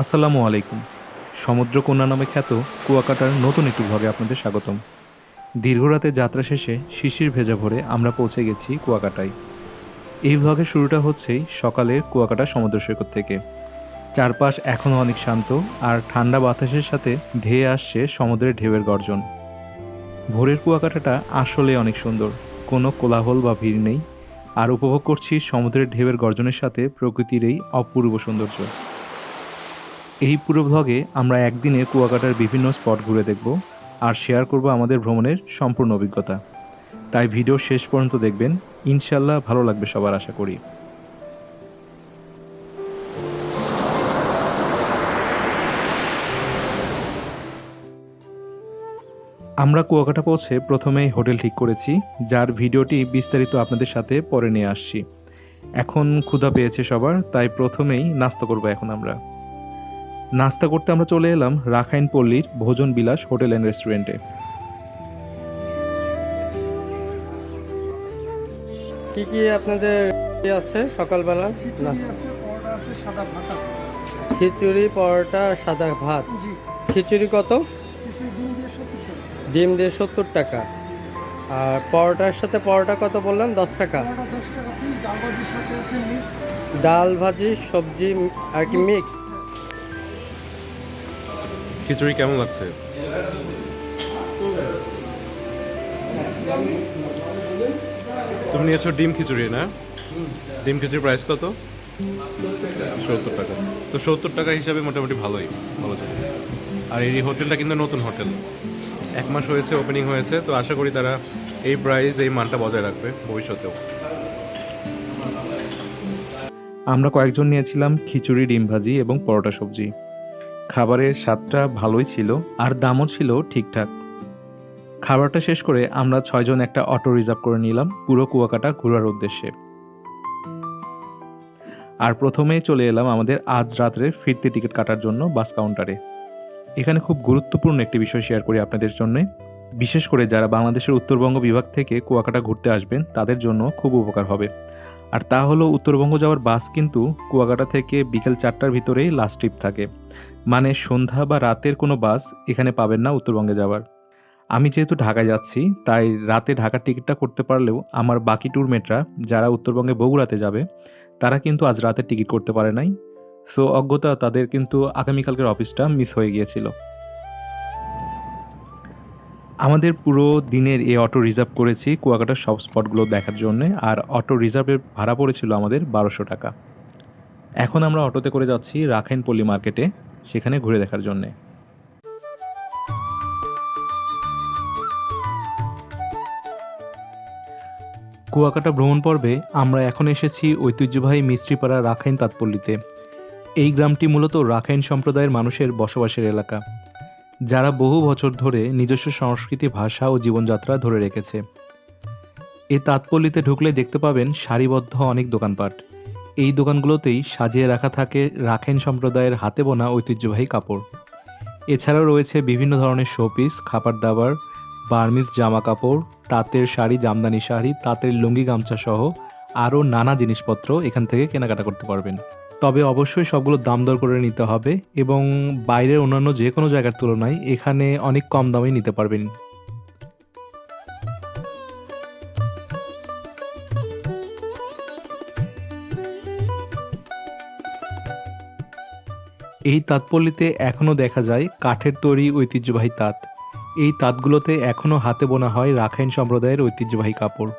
আসসালামু আলাইকুম। সমুদ্র কন্যা নামে খ্যাত কুয়াকাটার নতুন একটু ভগে আপনাদের স্বাগতম। দীর্ঘ রাতের যাত্রা শেষে শিশির ভেজা ভরে আমরা পৌঁছে গেছি কুয়াকাটায়। এই ভ্লগের শুরুটা হচ্ছেই সকালের কুয়াকাটা সমুদ্র সৈকত থেকে। চারপাশ এখনও অনেক শান্ত আর ঠান্ডা বাতাসের সাথে ধেয়ে আসছে সমুদ্রের ঢেউয়ের গর্জন। ভোরের কুয়াকাটাটা আসলে অনেক সুন্দর। কোনো কোলাহল বা ভিড় নেই। আর উপভোগ করছি সমুদ্রের ঢেউয়ের গর্জনের সাথে প্রকৃতির এই অপূর্ব সৌন্দর্য। এই পুরো ভ্লগে আমরা একদিনে কুয়াকাটার বিভিন্ন স্পট ঘুরে দেখব আর শেয়ার করব আমাদের ভ্রমণের সম্পূর্ণ অভিজ্ঞতা। তাই ভিডিও শেষ পর্যন্ত দেখবেন। ইনশাল্লাহ ভালো লাগবে সবার আশা করি। আমরা কুয়াকাটা পৌঁছে প্রথমেই হোটেল ঠিক করেছি, যার ভিডিওটি বিস্তারিত আপনাদের সাথে পরে নিয়ে আসছি। এখন ক্ষুধা পেয়েছে সবার, তাই প্রথমেই নাস্তা করব এখন আমরা। নাস্তা করতে আমরা চলে এলাম রাখাইন পল্লীর ভোজন বিলাস হোটেল অ্যান্ড রেস্টুরেন্টে। কি কি আপনাদের আছে সকালবেলা? খিচুড়ি পরোটা সাদা ভাত খিচুড়ি পরোটা সাদা ভাত। জি। খিচুড়ি কত? ডিম দিয়ে সত্তর টাকা। আর পরোটার সাথে পরোটা কত বললেন? দশ টাকা। পরোটা দশ টাকা পিস ডাল ভাজির সাথে আছে মিক্স ডাল ভাজি সবজি আর কি মিক্সড খিচুড়ি কেমন লাগছে? তুমি নিয়েছো ডিম খিচুড়ি, না? ডিম খিচুড়ির প্রাইস কত? সত্তর টাকা। তো সত্তর টাকা হিসাবে মোটামুটি ভালোই, ভালো আর এই হোটেলটা কিন্তু নতুন হোটেল। এক মাস হয়েছে ওপেনিং হয়েছে, তো আশা করি তারা এই প্রাইস এই মানটা বজায় রাখবে ভবিষ্যতেও। আমরা কয়েকজন নিয়েছিলাম খিচুড়ি, ডিম ভাজি এবং পরোটা সবজি। খাবারের স্বাদটা ভালোই ছিল আর দামও ছিল ঠিকঠাক। খাবারটা শেষ করে আমরা ছয়জন একটা অটো রিজার্ভ করে নিলাম পুরো কুয়াকাটা ঘোরার উদ্দেশ্যে। আর প্রথমেই চলে এলাম আমাদের আজ রাত্রে ফিরতি টিকিট কাটার জন্য বাস কাউন্টারে। এখানে খুব গুরুত্বপূর্ণ একটি বিষয় শেয়ার করি আপনাদের জন্য। বিশেষ করে যারা বাংলাদেশের উত্তরবঙ্গ বিভাগ থেকে কুয়াকাটা ঘুরতে আসবেন, তাদের জন্য খুব উপকার হবে। আর তা হলো উত্তরবঙ্গ যাওয়ার বাস কিন্তু কুয়াকাটা থেকে বিকেল চারটার ভিতরেই লাস্ট ট্রিপ থাকে। মানে সন্ধ্যা বা রাতের কোনো বাস এখানে পাবেন না উত্তরবঙ্গে যাওয়ার। আমি যেহেতু ঢাকায় যাচ্ছি, তাই রাতে ঢাকার টিকিটটা করতে পারলেও আমার বাকি ট্যুরমেটরা যারা উত্তরবঙ্গে বগুড়াতে যাবে, তারা কিন্তু আজ রাতের টিকিট করতে পারে নাই। সো অজ্ঞতা তাদের কিন্তু আগামীকালকের অফিসটা মিস হয়ে গিয়েছিল। আমাদের পুরো দিনের এই অটো রিজার্ভ করেছি কুয়াকাটার সব স্পটগুলো দেখার জন্যে, আর অটো রিজার্ভের ভাড়া পড়েছিল আমাদের বারোশো টাকা। এখন আমরা অটোতে করে যাচ্ছি রাখাইনপল্লী মার্কেটে সেখানে ঘুরে দেখার জন্যে। কুয়াকাটা ভ্রমণ পর্বে আমরা এখন এসেছি ঐতিহ্যবাহী মিস্ত্রিপাড়া রাখাইন তাৎপল্লীতে এই গ্রামটি মূলত রাখাইন সম্প্রদায়ের মানুষের বসবাসের এলাকা, যারা বহু বছর ধরে নিজস্ব সংস্কৃতি, ভাষা ও জীবনযাত্রা ধরে রেখেছে। এই তাঁতপল্লীতে ঢুকলে দেখতে পাবেন সারিবদ্ধ অনেক দোকানপাট। এই দোকানগুলোতেই সাজিয়ে রাখা থাকে রাখেন সম্প্রদায়ের হাতে বোনা ঐতিহ্যবাহী কাপড়। এছাড়াও রয়েছে বিভিন্ন ধরনের শোপিস, খাবার দাবার, বার্মিজ জামা কাপড়, তাঁতের শাড়ি, জামদানি শাড়ি, তাঁতের লুঙ্গি গামছা সহ আরও নানা জিনিসপত্র এখান থেকে কেনাকাটা করতে পারবেন। তবে অবশ্যই সবগুলো দাম দর করে নিতে হবে এবং বাইরের অন্যান্য যে কোনো জায়গার তুলনায় এখানে অনেক কম দামে নিতে পারবেন। এই তাঁতপল্লিতে এখনও দেখা যায় কাঠের তৈরি ঐতিহ্যবাহী তাঁত। এই তাঁতগুলোতে এখনও হাতে বোনা হয় রাখাইন সম্প্রদায়ের ঐতিহ্যবাহী কাপড়।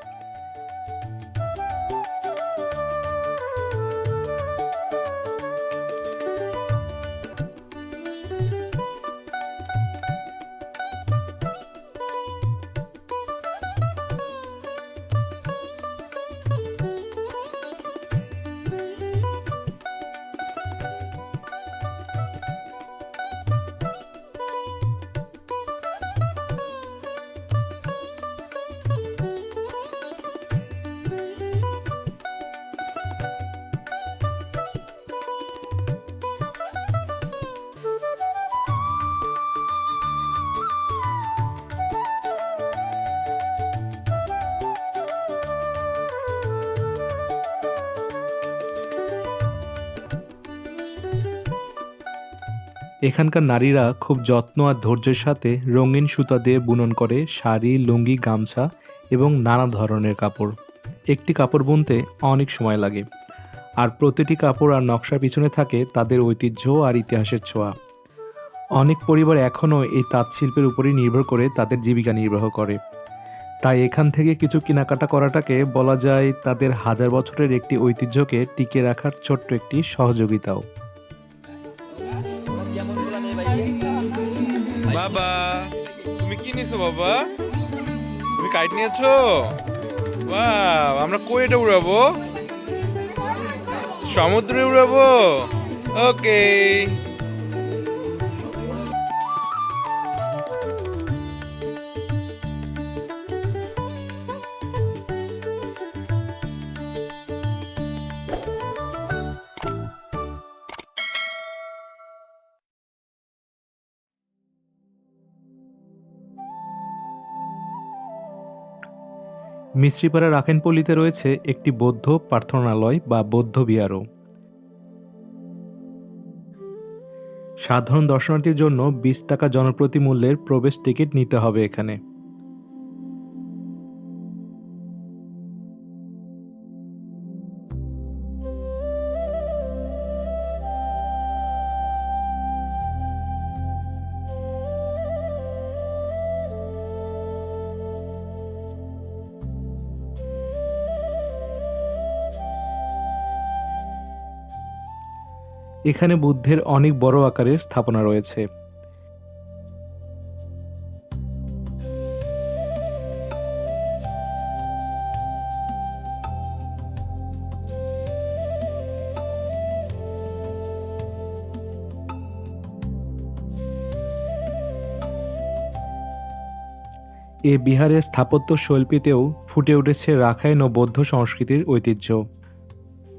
এখানকার নারীরা খুব যত্ন আর ধৈর্যের সাথে রঙিন সুতা দিয়ে বুনন করে শাড়ি, লুঙ্গি, গামছা এবং নানা ধরনের কাপড়। একটি কাপড় বুনতে অনেক সময় লাগে। আর প্রতিটি কাপড় আর নকশার পিছনে থাকে তাদের ঐতিহ্য আর ইতিহাসের ছোঁয়া। অনেক পরিবার এখনও এই তাঁত শিল্পের উপরই নির্ভর করে তাদের জীবিকা নির্বাহ করে। তাই এখান থেকে কিছু কেনাকাটা করাটাকে বলা যায় তাদের হাজার বছরের একটি ঐতিহ্যকে টিকে রাখার ছোট্ট একটি সহযোগিতাও। বাবা, তুমি কি নিছো বাবা? তুমি কাইট নিয়েছো? বাহ আমরা কই এটা উড়াবো? সমুদ্রে উড়াবো? ওকে মিশ্রিপাড়া রাখেনপল্লিতে রয়েছে একটি বৌদ্ধ প্রার্থনালয় বা বৌদ্ধ বিহারও। সাধারণ দর্শনার্থীর জন্য বিশ টাকা জনপ্রতি মূল্যের প্রবেশ টিকিট নিতে হবে এখানে। এখানে বুদ্ধের অনেক বড় আকারের স্থাপনা রয়েছে। এ বিহারের স্থাপত্য শৈল্পীতেও ফুটে উঠেছে রাখাইন ও বৌদ্ধ সংস্কৃতির ঐতিহ্য।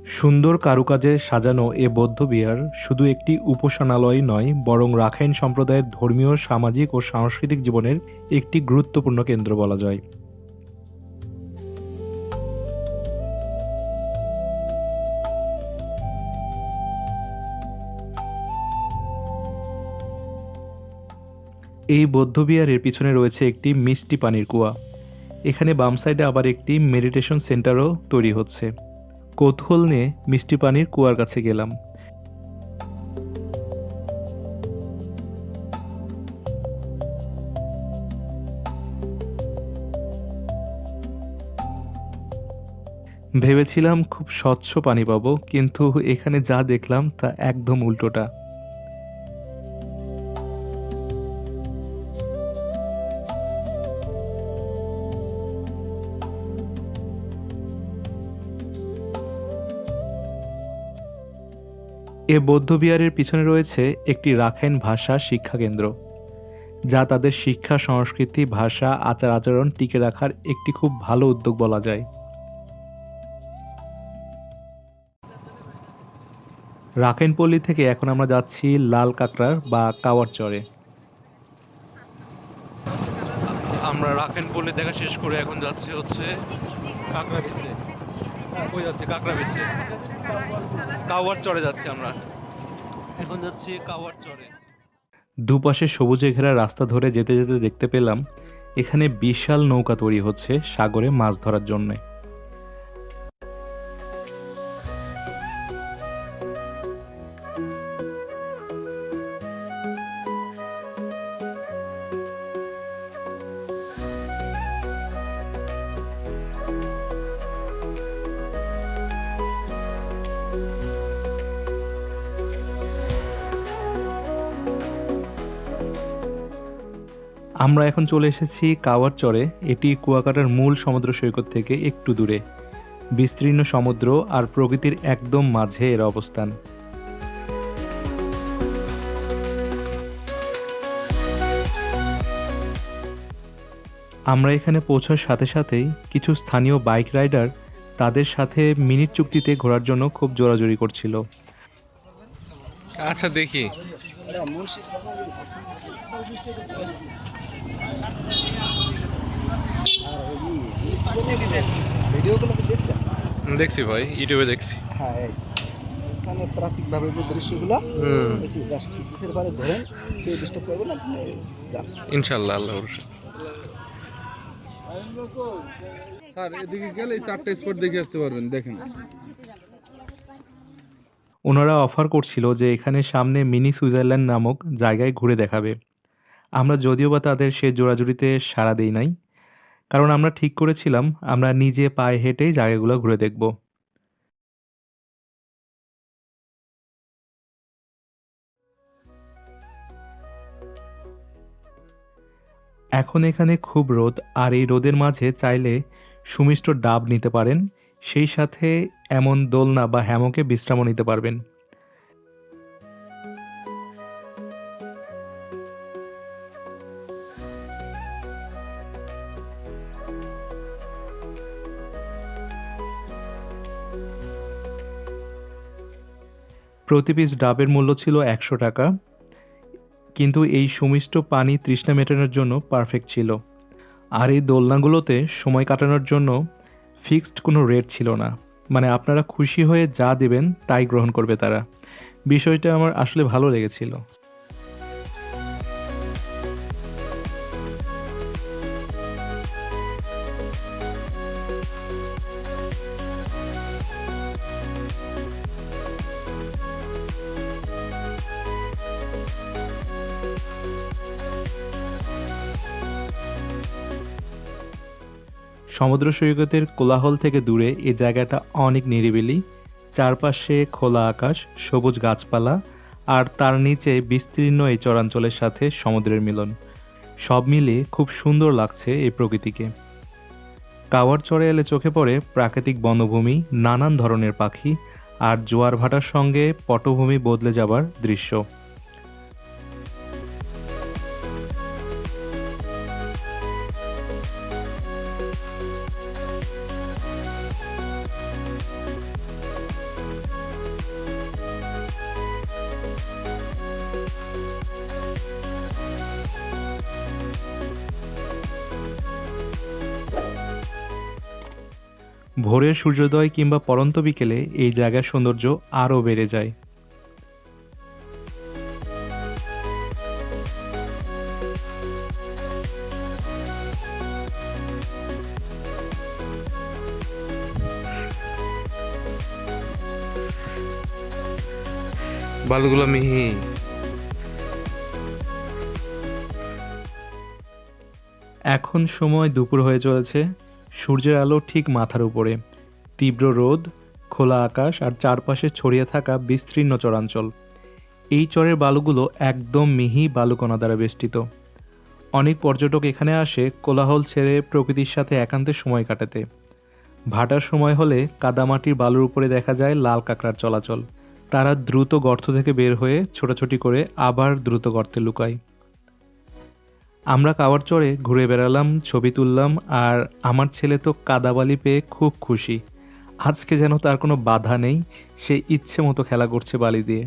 সুন্দর কারুকাজে সাজানো এ বৌদ্ধ বিহার শুধু একটি উপাসনালয় নয়, বরং রাখাইন সম্প্রদায়ের ধর্মীয়, সামাজিক ও সাংস্কৃতিক জীবনের একটি গুরুত্বপূর্ণ কেন্দ্র বলা যায়। এই বৌদ্ধবিহারের পিছনে রয়েছে একটি মিষ্টি পানির কুয়া। এখানে বাম সাইডে আবার একটি মেডিটেশন সেন্টারও তৈরি হচ্ছে। কৌতূহল নিয়ে মিষ্টি পানির কুয়ার কাছে গেলাম। ভেবেছিলাম খুব স্বচ্ছ পানি পাবো, কিন্তু এখানে যা দেখলাম তা একদম উল্টোটা। এ বৌদ্ধবিহারের পিছনে রয়েছে একটি রাখাইন ভাষা শিক্ষা কেন্দ্র যা তাদের শিক্ষা, সংস্কৃতি, ভাষা, আচার আচরণ টিকে রাখার একটি খুব ভালো উদ্যোগ বলা যায়। রাখাইনপল্লী থেকে এখন আমরা যাচ্ছি লাল কাঁকড়ার বা কাওয়ার চরে। আমরা রাখেন পল্লী দেখা শেষ করে এখন যাচ্ছি হচ্ছে কাঁকড়া কই যাচ্ছে, কাঁকড়া বেচছে। কাওয়ার যাচ্ছি আমরা। এখন যাচ্ছি কাওয়ার দুপাশে সবুজে ঘেরা রাস্তা ধরে যেতে যেতে দেখতে পেলাম, এখানে বিশাল নৌকা তৈরি হচ্ছে সাগরে মাছ ধরার জন্যে। আমরা এখন চলে এসেছি কাওয়ার চরে। এটি কুয়াকাটার মূল সমুদ্র সৈকত থেকে একটু দূরে। বিস্তীর্ণ সমুদ্র আর প্রকৃতির একদম মাঝে এর অবস্থান। আমরা এখানে পৌঁছার সাথে সাথেই কিছু স্থানীয় বাইক রাইডার তাদের সাথে মিনিট চুক্তিতে ঘোরার জন্য খুব জোরাজোরি করছিল। আচ্ছা দেখি। দেখছি ভাই ইউটিউবে দেখছি। হ্যাঁ এই এখানে যে দৃশ্যগুলো এটি জাস্ট কিসের পারে ধরেন কেউ ডিস্টার্ব করবে আপনি যান। ইনশাল্লাহ আল্লাহ স্যার এদিকে গেলে চারটে স্পট দেখে আসতে পারবেন দেখেন। ওনারা অফার করছিল যে এখানে সামনে মিনি সুইজারল্যান্ড নামক জায়গায় ঘুরে দেখাবে। আমরা যদিও বা তাদের সে জোড়াজুড়িতে সাড়া দেই নাই। কারণ আমরা ঠিক করেছিলাম, আমরা নিজে পায়ে হেঁটেই জায়গাগুলো ঘুরে দেখব। এখন এখানে খুব রোদ, আর এই রোদের মাঝে চাইলে সুমিষ্ট ডাব নিতে পারেন। সেই সাথে এমন দোলনা বা হ্যামকে বিশ্রামও নিতে পারবেন। প্রতি পিস ডাবের মূল্য ছিল একশো টাকা। কিন্তু এই সুমিষ্ট পানি তৃষ্ণা মেটানোর জন্য পারফেক্ট ছিল। আর এই দোলনাগুলোতে সময় কাটানোর জন্য ফিক্সড কোনো রেট ছিল না। মানে আপনারা খুশি হয়ে যা দেবেন তাই গ্রহণ করবে তারা। বিষয়টা আমার আসলে ভালো লেগেছিল। সমুদ্র সৈকতের কোলাহল থেকে দূরে এ জায়গাটা অনেক নিরিবিলি। চারপাশে খোলা আকাশ, সবুজ গাছপালা আর তার নিচে বিস্তীর্ণ এই চরাঞ্চলের সাথে সমুদ্রের মিলন। সব মিলিয়ে খুব সুন্দর লাগছে এই প্রকৃতিকে। কাওয়ার চরে এলে চোখে পড়ে প্রাকৃতিক বনভূমি, নানান ধরনের পাখি আর জোয়ার ভাটার সঙ্গে পটভূমি বদলে যাবার দৃশ্য। ভোরের সূর্যোদয় কিংবা পরন্ত বিকেলে এই জায়গার সৌন্দর্য আরও বেড়ে যায়। বালুগুলো মিহি। এখন সময় দুপুর হয়ে চলেছে। সূর্যের আলো ঠিক মাথার উপরে। তীব্র রোদ, খোলা আকাশ আর চারপাশে ছড়িয়ে থাকা বিস্তীর্ণ চরাঞ্চল। এই চরের বালুগুলো একদম মিহি বালুকণা দ্বারা বেষ্টিত। অনেক পর্যটক এখানে আসে কোলাহল ছেড়ে প্রকৃতির সাথে একান্তে সময় কাটাতে। ভাটার সময় হলে কাদামাটির বালুর উপরে দেখা যায় লাল কাঁকড়ার চলাচল। তারা দ্রুত গর্ত থেকে বের হয়ে ছোটাছুটি করে আবার দ্রুত গর্তে লুকায়। আমরা কাওয়ার চড়ে ঘুরে বেড়ালাম, ছবি তুললাম আর আমার ছেলে তো কাদাবালি পেয়ে খুব খুশি। আজকে যেন তার কোনো বাধা নেই, সে ইচ্ছে মতো খেলা করছে বালি দিয়ে।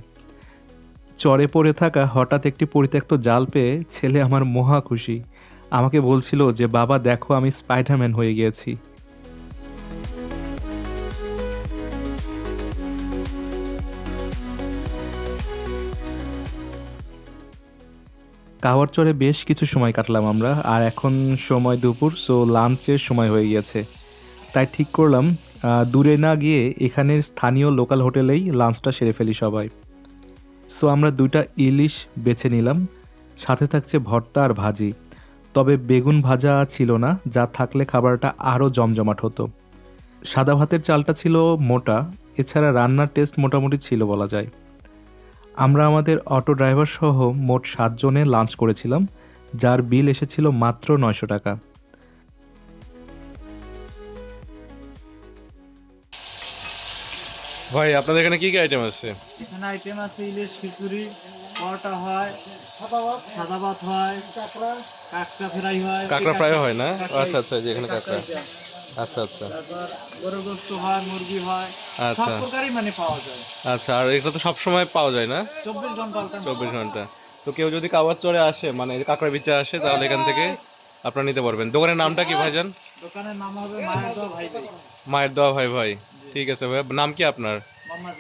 চড়ে পড়ে থাকা হঠাৎ একটি পরিত্যক্ত জাল পেয়ে ছেলে আমার মহা খুশি। আমাকে বলছিল যে, বাবা, দেখো আমি স্পাইডারম্যান হয়ে গিয়েছি। কাওয়ার চরে বেশ কিছু সময় কাটলাম আমরা, আর এখন সময় দুপুর সো লাঞ্চের সময় হয়ে গিয়েছে তাই ঠিক করলাম দূরে না গিয়ে এখানের স্থানীয় লোকাল হোটেলেই লাঞ্চটা সেরে ফেলি সবাই। সো আমরা দুইটা ইলিশ বেছে নিলাম, সাথে থাকছে ভর্তা আর ভাজি। তবে বেগুন ভাজা ছিল না, যা থাকলে খাবারটা আরও জমজমাট হতো। সাদা ভাতের চালটা ছিল মোটা, এছাড়া রান্নার টেস্ট মোটামুটি ছিল বলা যায়। আমরা আমাদের অটো ড্রাইভার সহ মোট সাতজনে লাঞ্চ করেছিলাম যার বিল এসেছিল মাত্র নয়শো টাকা। ভাই আপনাদের এখানে কি কি আইটেম আছে? এখানে আইটেম আছে ইলিশ খিচুড়ি পরোটা হয় সাদা ভাত হয় কাঁকড়া ফ্রাই হয় কাঁকড়া ফ্রাই হয় না? আচ্ছা আচ্ছা যে এখানে কাঁকড়া আচ্ছা আচ্ছা। তারপর গরু গোস্ত হয় মুরগি হয় সব আচ্ছা প্রকারই মানে পাওয়া যায়। আচ্ছা আর এগুলো তো সব সময় পাওয়া যায় না? চব্বিশ ঘণ্টা চব্বিশ ঘণ্টা। তো কেউ যদি কাওয়ার চরে আসে মানে কাঁকড়া বিচে আসে তাহলে এখান থেকে আপনারা নিতে পারবেন। দোকানের নামটা কি ভাইজান? দোকানের নাম হবে মায়ের দোয়া ভাই ভাই। মায়ের দোয়া ভাই ভাই। ঠিক আছে ভাই। নাম কি আপনার?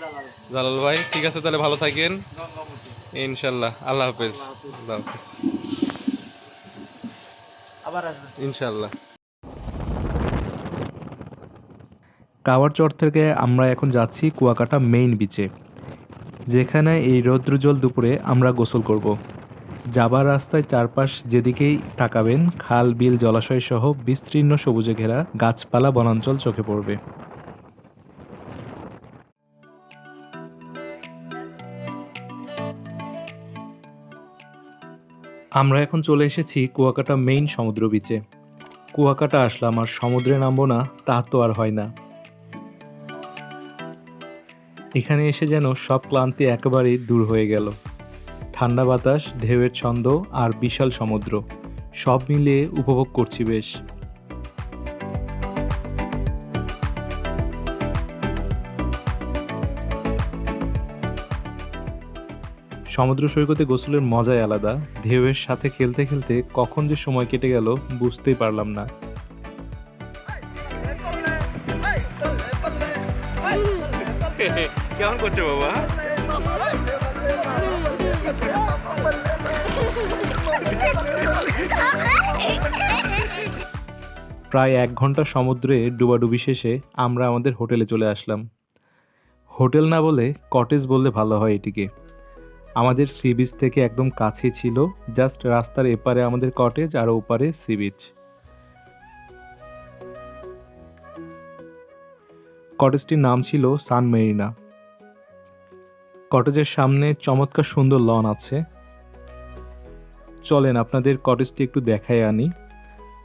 জালাল। জালাল ভাই। ঠিক আছে তাহলে ভালো থাকেন। ইনশাল্লাহ। আল্লাহ হাফেজ। আল্লাহ হাফেজ। আবার আসবেন। ইনশাল্লাহ। কাওয়ারচর থেকে আমরা এখন যাচ্ছি কুয়াকাটা মেইন বিচে, যেখানে এই রৌদ্রজল দুপুরে আমরা গোসল করব। যাবার রাস্তায় চারপাশ যেদিকেই তাকাবেন, খাল, বিল, জলাশয় সহ বিস্তীর্ণ সবুজে ঘেরা গাছপালা বনাঞ্চল চোখে পড়বে। আমরা এখন চলে এসেছি কুয়াকাটা মেইন সমুদ্র বিচে। কুয়াকাটা আসলাম আর সমুদ্রে নামবো না, তা তো আর হয় না। এখানে এসে যেন সব ক্লান্তি একেবারেই দূর হয়ে গেল। ঠান্ডা বাতাস, ঢেউয়ের ছন্দ আর বিশাল সমুদ্র, সব মিলিয়ে উপভোগ করছি বেশ। সমুদ্র সৈকতে গোসলের মজাই আলাদা, ঢেউয়ের সাথে খেলতে খেলতে কখন যে সময় কেটে গেল বুঝতেই পারলাম না। কেমন করছ বাবা? প্রায় এক ঘণ্টা সমুদ্রে ডুবাডুবি শেষে আমরা আমাদের হোটেলে চলে আসলাম। হোটেল না বলে কটেজ বললে ভালো হয় এটিকে। আমাদের সি বিচ থেকে একদম কাছে ছিল, জাস্ট রাস্তার এপারে আমাদের কটেজ আর ওপারে সি বিচ। কটেজটির নাম ছিল সান মেরিনা। কটেজের সামনে চমৎকার সুন্দর লন আছে। চলেন আপনাদের কটেজটি একটু দেখায় আনি।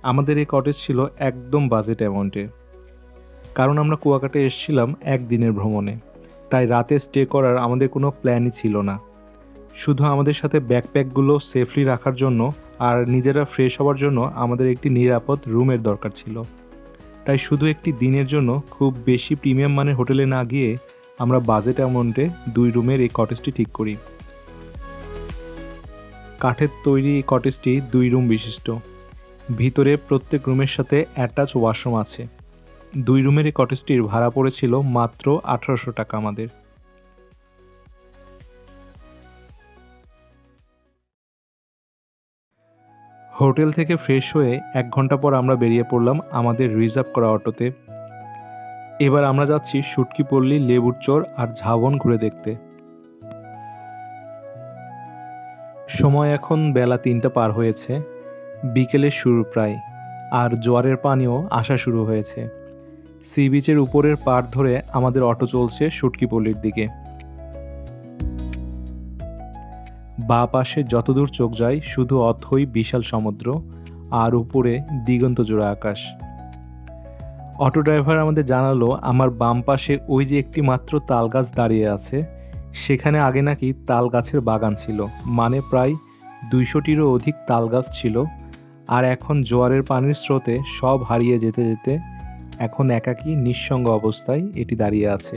আমাদের এই কটেজ ছিল একদম বাজেট অ্যামাউন্টে কারণ আমরা কুয়াকাটে এসেছিলাম একদিনের ভ্রমণে। তাই রাতে স্টে করার আমাদের কোনো প্ল্যানই ছিল না। শুধু আমাদের সাথে ব্যাকপ্যাকগুলো সেফলি রাখার জন্য আর নিজেরা ফ্রেশ হওয়ার জন্য আমাদের একটি নিরাপদ রুমের দরকার ছিল। তাই শুধু একটি দিনের জন্য খুব বেশি প্রিমিয়াম মানের হোটেলে না গিয়ে আমরা বাজেট অ্যামাউন্টে দুই রুমের এই কটেজটি ঠিক করি। কাঠের তৈরি এই কটেজটি দুই রুম বিশিষ্ট। ভিতরে প্রত্যেক রুমের সাথে অ্যাটাচ ওয়াশরুম আছে। দুই রুমের এই কটেজটির ভাড়া পড়েছিল মাত্র আঠারোশো টাকা আমাদের। হোটেল থেকে ফ্রেশ হয়ে এক ঘণ্টা পর আমরা বেরিয়ে পড়লাম আমাদের রিজার্ভ করা অটোতে। এবার আমরা যাচ্ছি সুটকি পল্লী লেবুর চর আর ঝাবন ঘুরে দেখতে। সময় এখন বেলা তিনটা পার হয়েছে। বিকেলের শুরু প্রায়, আর জোয়ারের পানিও আসা শুরু হয়েছে। সি বিচের উপরের পার ধরে আমাদের অটো চলছে সুটকিপল্লির দিকে। বা পাশে যতদূর চোখ যায় শুধু অথই বিশাল সমুদ্র, আর উপরে দিগন্ত জোড়া আকাশ। অটো ড্রাইভার আমাদের জানালো, আমার বাম পাশে ওই যে একটি মাত্র তাল গাছ দাঁড়িয়ে আছে, সেখানে আগে নাকি তাল গাছের বাগান ছিল। মানে প্রায় দুইশোটিরও অধিক তাল গাছ ছিল। আর এখন জোয়ারের পানির স্রোতে সব হারিয়ে যেতে যেতে এখন একাকী নিঃসঙ্গ অবস্থায় এটি দাঁড়িয়ে আছে।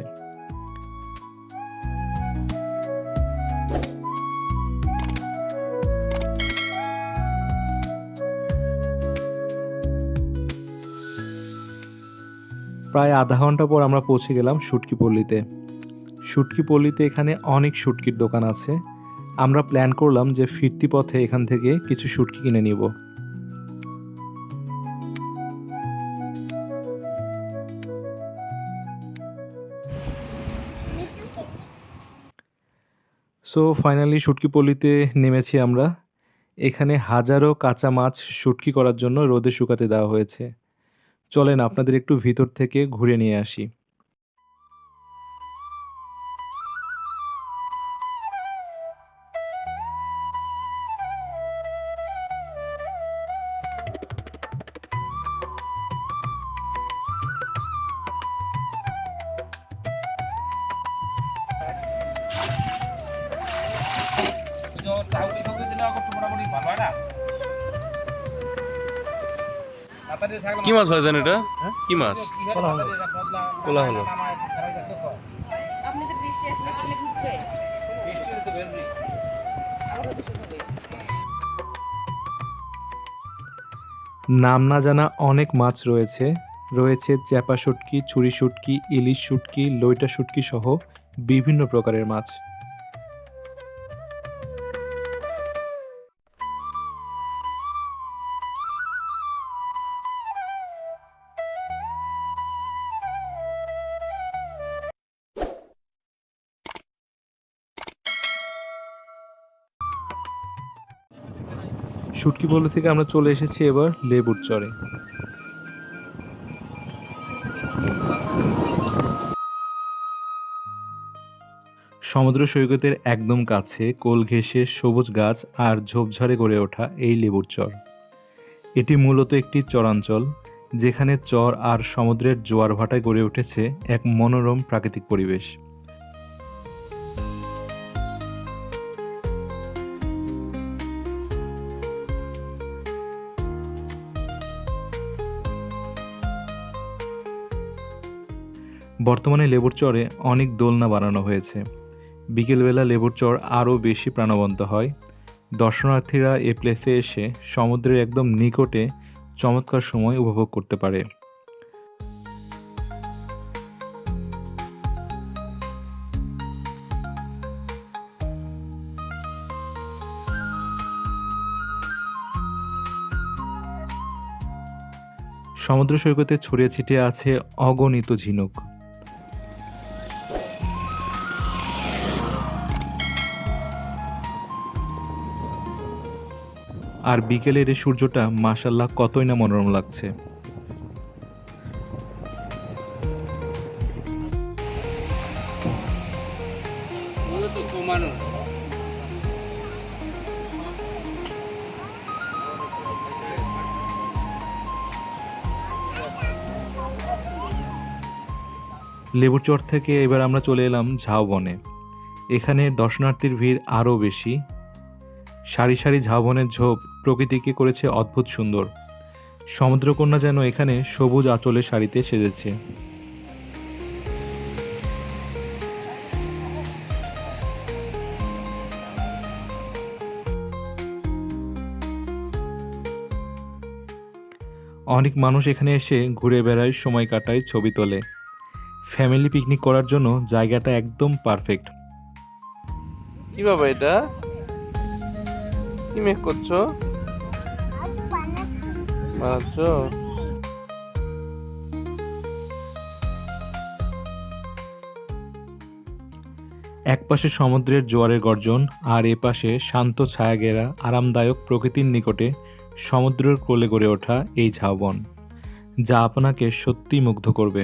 প্রায় আধা ঘণ্টা পর আমরা পৌঁছে গেলাম শুটকি পল্লীতে শুটকি পল্লীতে এখানে অনেক শুটকির দোকান আছে। আমরা প্ল্যান করলাম যে ফিরতি পথে এখান থেকে কিছু শুটকি কিনে নিব। সো ফাইনালি শুটকি পল্লীতে নেমেছি আমরা। এখানে হাজারো কাঁচা মাছ শুটকি করার জন্য রোদে শুকাতে দেওয়া হয়েছে। চলেন আপনাদের একটু ভিতর থেকে ঘুরে নিয়ে আসি। মাছ ভাইজান এটা? কি মাছ? কোলা হলো। নাম না জানা অনেক মাছ রয়েছে। রয়েছে চ্যাপা শুটকি ছুরি শুটকি ইলিশ শুটকি লইটা শুটকি সহ বিভিন্ন প্রকারের মাছ। শুটকি পল্লী থেকে আমরা চলে এসেছি এবার লেবুর চরে। সমুদ্র সৈকতের একদম কাছে কোল ঘেঁষে সবুজ গাছ আর ঝোপঝাড়ে গড়ে ওঠা এই লেবুর চর। এটি মূলত একটি চরাঞ্চল, যেখানে চর আর সমুদ্রের জোয়ার ভাটায় গড়ে উঠেছে এক মনোরম প্রাকৃতিক পরিবেশ। বর্তমানে লেবুর চরে অনেক দোলনা বানানো হয়েছে। বিকেলবেলা লেবুর চর আরও বেশি প্রাণবন্ত হয়। দর্শনার্থীরা এ প্লেসে এসে সমুদ্রের একদম নিকটে চমৎকার সময় উপভোগ করতে পারে। সমুদ্র সৈকতে ছড়িয়ে ছিটিয়ে আছে অগণিত ঝিনুক। আর বিকেলের এই সূর্যটা মাসাল্লাহ কতই না মনোরম লাগছে। লেবুর চর থেকে এবার আমরা চলে এলাম ঝাউবনে। এখানে দর্শনার্থীর ভিড় আরও বেশি। সারি সারি ঝাউবনের ঝোপ প্রকৃতিকে করেছে অদ্ভুত সুন্দর। সমুদ্রকন্যা যেন এখানে সবুজ আঁচলে শাড়িতে সেজেছে। অনেক মানুষ এখানে এসে ঘুরে বেড়ায়, সময় কাটায়, ছবি তোলে। ফ্যামিলি পিকনিক করার জন্য জায়গাটা একদম পারফেক্ট। কি বাবা এটা? কি মেক করছ? বানাচ্ছো? একপাশে সমুদ্রের জোয়ারের গর্জন, আর এপাশে শান্ত ছায়াঘেরা, আরামদায়ক প্রকৃতির নিকটে সমুদ্রের কোলে গড়ে ওঠা এই ঝাউবন, যা আপনাকে সত্যি মুগ্ধ করবে।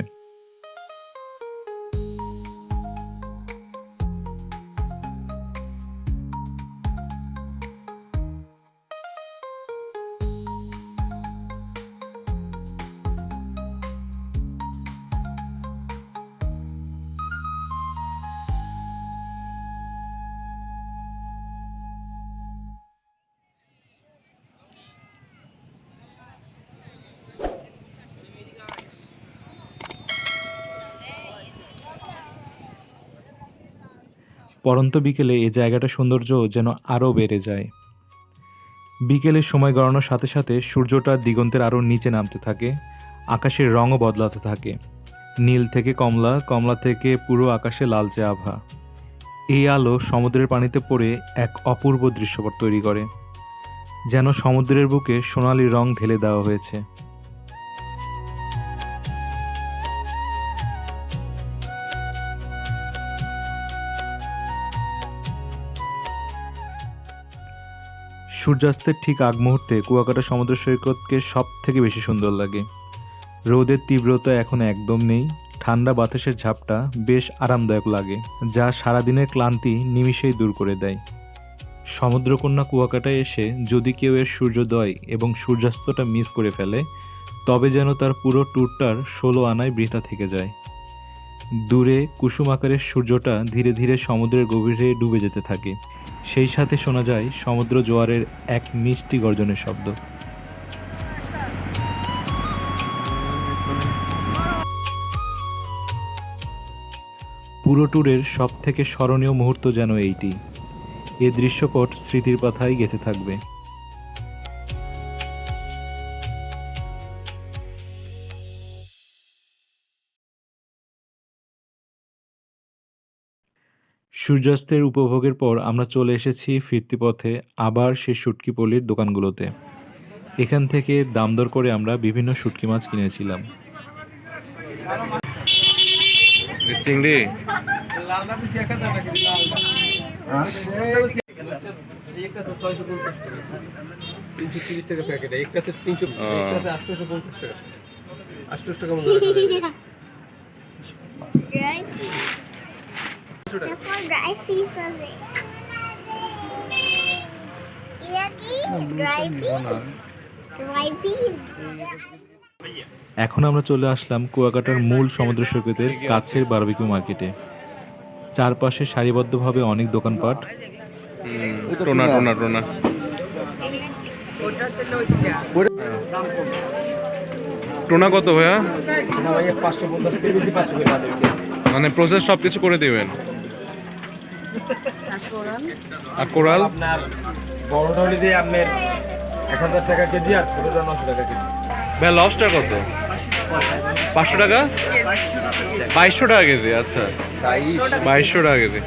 পরন্ত বিকেলে এই জায়গাটা সৌন্দর্য যেন আরও বেড়ে যায়। বিকেলের সময় গড়ানোর সাথে সাথে সূর্যটা দিগন্তের আরও নিচে নামতে থাকে, আকাশের রঙও বদলাতে থাকে। নীল থেকে কমলা কমলা থেকে পুরো আকাশে লালচে আভা। এই আলো সমুদ্রের পানিতে পড়ে এক অপূর্ব দৃশ্যপট তৈরি করে, যেন সমুদ্রের বুকে সোনালি রং ঢেলে দেওয়া হয়েছে। সূর্যাস্তের ঠিক আগ মুহূর্তে কুয়াকাটা সমুদ্র সৈকতকে সব থেকে বেশি সুন্দর লাগে। রোদের তীব্রতা এখন একদম নেই, ঠান্ডা বাতাসের ঝাপটা বেশ আরামদায়ক লাগে, যা সারাদিনের ক্লান্তি নিমিষেই দূর করে দেয়। সমুদ্রকন্যা কুয়াকাটায় এসে যদি কেউ এর সূর্যোদয় এবং সূর্যাস্তটা মিস করে ফেলে, তবে যেন তার পুরো ট্যুরটার ষোলো আনায় বৃথা থেকে যায়। দূরে কুসুম আকারের সূর্যটা ধীরে ধীরে সমুদ্রের গভীরে ডুবে যেতে থাকে। সেই সাথে শোনা যায় সমুদ্র জোয়ারের এক মিষ্টি গর্জনের শব্দ। পুরো ট্যুরের সব থেকে স্মরণীয় মুহূর্ত যেন এইটি। এ দৃশ্যপট স্মৃতির পাথায় গেঁথে থাকবে। সূর্যাস্তের উপভোগের পর আমরা চলে এসেছি ফিরতি পথে আবার সেই শুটকি পল্লির দোকানগুলোতে। এখান থেকে দাম দর করে আমরা বিভিন্ন শুটকি মাছ কিনেছিলাম। চিংড়ি। টাকা প্যাকেট টাকা। টাকা আছে। এখন আমরা চলে আসলাম কুয়াকাটার মূল সমুদ্র সৈকতের কাছের বারবিকিউ মার্কেটে চারপাশে সারিবদ্ধভাবে অনেক দোকানপাট। টোনা টোনা টোনা। টোনা কত ভাইয়া? মানে প্রসেস সব কিছু করে দিবেন? আর কোরাল? আপনার বড়টা হলে দিয়ে আপনার এক হাজার টাকা কেজি আর ছোটটা নশো টাকা কেজি। ভাই লবস্টার কত? পাঁচশো টাকা? বাইশশো টাকা কেজি আচ্ছা। বাইশশো টাকা কেজি।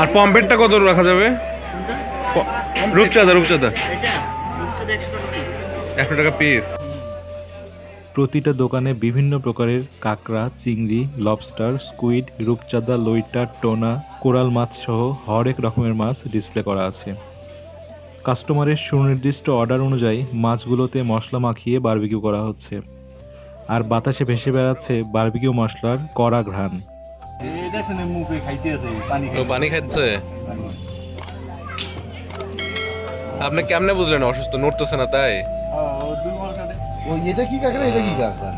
আর পম্পেটটা কত রাখা যাবে? রূপচাঁদা রূপচাঁদা। একশো টাকা পিস প্রতিটা দোকানে বিভিন্ন প্রকারের কাঁকড়া চিংড়ি লবস্টার স্কুইড রূপচাঁদা লইটা টোনা কোরাল মাছ সহ হরেক রকমের মাছ ডিসপ্লে করা আছে। কাস্টমারের সুনির্দিষ্ট অর্ডার অনুযায়ী মাছগুলোতে মশলা মাখিয়ে বারবিকিউ করা হচ্ছে। আর বাতাসে ভেসে বেড়াচ্ছে বারবিকিউ মশলার কড়া ঘ্রাণ। পানি খাচ্ছে? আপনি কেমনে বুঝলেন অসুস্থ নড়তেছে না তাই? ওই এটা কি কাঁকড়া? এটা কি কাঁকড়া?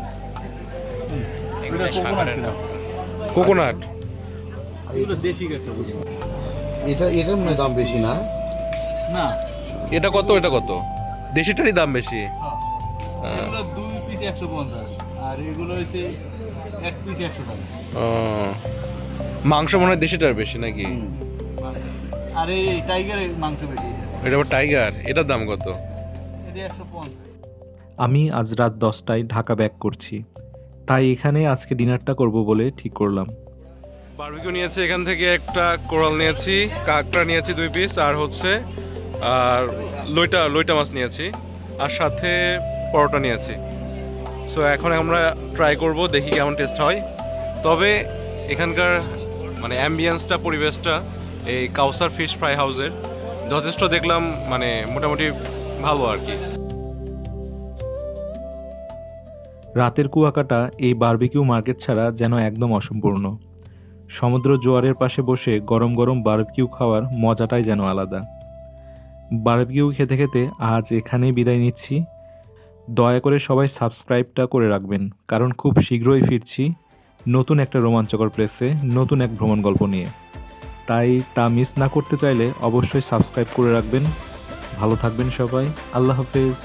কোকোনাট এটা এটার মনে হয় দাম বেশি না? এটা কত? এটা কত? দেশিটারই দাম বেশি? এগুলো দুই পিস একশো পঞ্চাশ। আর এগুলো হচ্ছে এক পিস একশো টাকা। মাংস মনে হয় দেশিটার বেশি নাকি? আর এই টাইগারের মাংস বেশি। এটা টাইগার এটার দাম কত? এটা একশো পঞ্চাশ। আমি আজ রাত দশটায় ঢাকা ব্যাক করছি। তাই এখানে আজকে ডিনারটা করব বলে ঠিক করলাম। বারবিকিউ নিয়েছি, এখান থেকে একটা কোরাল নিয়েছি, কাঁকড়া নিয়েছি দুই পিস আর হচ্ছে, আর লইটা লইটা মাছ নিয়েছি, আর সাথে পরোটা নিয়েছি। সো এখন আমরা ট্রাই করব, দেখি কেমন টেস্ট হয়। তবে এখানকার মানে অ্যাম্বিয়েন্সটা পরিবেশটা, এই কাউসার ফিশ ফ্রাই হাউসের যথেষ্ট দেখলাম মানে মোটামুটি ভালো আর কি। রাতের কুয়াকাটা এই বার্বিকিউ মার্কেট ছাড়া যেন একদম অসম্পূর্ণ। সমুদ্র জোয়ারের পাশে বসে গরম গরম বারবিকিউ খাওয়ার মজাটাই যেন আলাদা। বারবিকিউ খেতে খেতে আজ এখানেই বিদায় নিচ্ছি। দয়া করে সবাই সাবস্ক্রাইবটা করে রাখবেন, কারণ খুব শীঘ্রই ফিরছি নতুন একটা রোমাঞ্চকর প্লেসে নতুন এক ভ্রমণ গল্প নিয়ে। তাই তা মিস না করতে চাইলে অবশ্যই সাবস্ক্রাইব করে রাখবেন। ভালো থাকবেন সবাই, আল্লাহ হাফেজ।